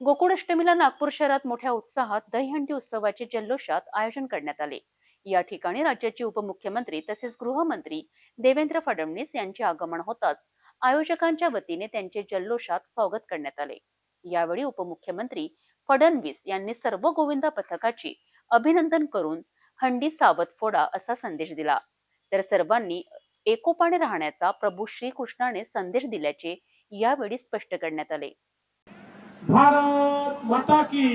गोकुळाष्टमीला नागपूर शहरात मोठ्या उत्साहात दहीहंडी उत्सवाचे जल्लोषात आयोजन करण्यात आले. या ठिकाणी राज्याचे उपमुख्यमंत्री तसेच गृहमंत्री देवेंद्र फडणवीस यांचे आगमन होताच आयोजकांच्या वतीने त्यांचे जल्लोषात स्वागत करण्यात आले. यावेळी उपमुख्यमंत्री फडणवीस यांनी सर्व गोविंदा पथकाची अभिनंदन करून हंडी सावध फोडा असा संदेश दिला. तर सर्वांनी एकोपाने राहण्याचा प्रभू श्रीकृष्णाने संदेश दिल्याचे यावेळी स्पष्ट करण्यात आले. भारत माता की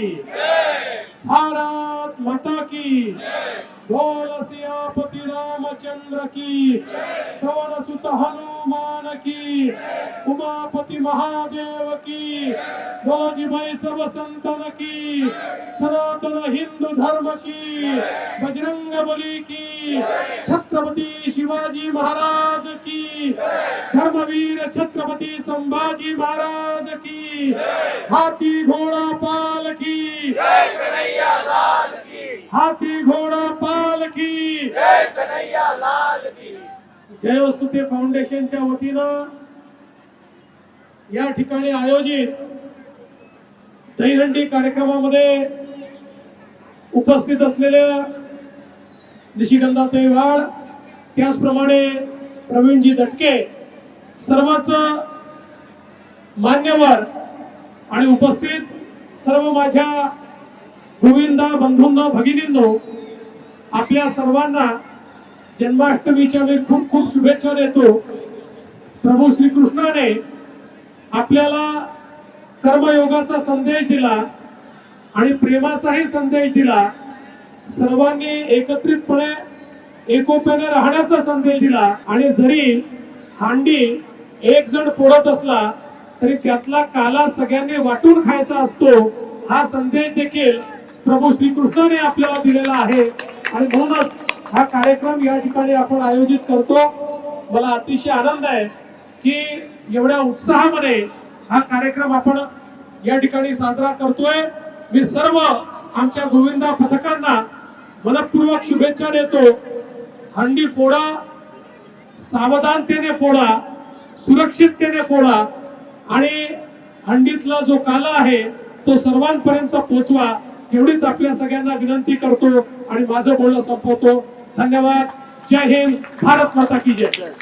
भारत माता की बोल सियापति रामचंद्र की पवन सुत हनुमान की उमापति महादेव की भाई सब संतन की सनातन हिंदू धर्म की बजरंग बली की छत्रपति शिवाजी महाराज की धर्मवीर छत्रपति संभाजी महाराज की हाथी घोड़ा पाल की हाथी घोड़ा पाल की जयोस्तुते फाउंडेशनच्या वतीनं या ठिकाणी आयोजित दहीहंडी कार्यक्रमामध्ये उपस्थित असलेल्या निशिगंधाताई वाड त्याचप्रमाणे प्रवीणजी दटके सर्वच मान्यवर आणि उपस्थित सर्व माझ्या गोविंदा बंधूंनो भगिनींनो आपल्या सर्वांना जन्माष्टमीच्या मी खूप खूप शुभेच्छा देतो. प्रभू श्रीकृष्णाने आपल्याला कर्मयोगाचा संदेश दिला आणि प्रेमाचाही संदेश दिला. सर्वांनी एकत्रितपणे एकोप्याने राहण्याचा संदेश दिला. आणि जरी हांडी एक जण फोडत असला तरी त्यातला काला सगळ्यांनी वाटून खायचा असतो हा संदेश देखील प्रभू श्रीकृष्णाने आपल्याला दिलेला आहे. आणि म्हणूनच हा कार्यक्रम या ठिकाणी आपण आयोजित करतो. मला अतिशय आनंद आहे. की एवढ्या उत्साहामध्ये हा कार्यक्रम आपण या ठिकाणी साजरा करतोय. मी सर्व आमच्या गोविंदा पथकांना मनपूर्वक शुभेच्छा देतो. हंडी फोडा सावधानतेने फोडा सुरक्षिततेने फोडा आणि हंडीतला जो काला आहे तो सर्वांपर्यंत पोचवा एवढीच आपल्या सगळ्यांना विनंती करतो आणि माझं बोलणं संपवतो. धन्यवाद. जय हिंद. भारत माता की जय.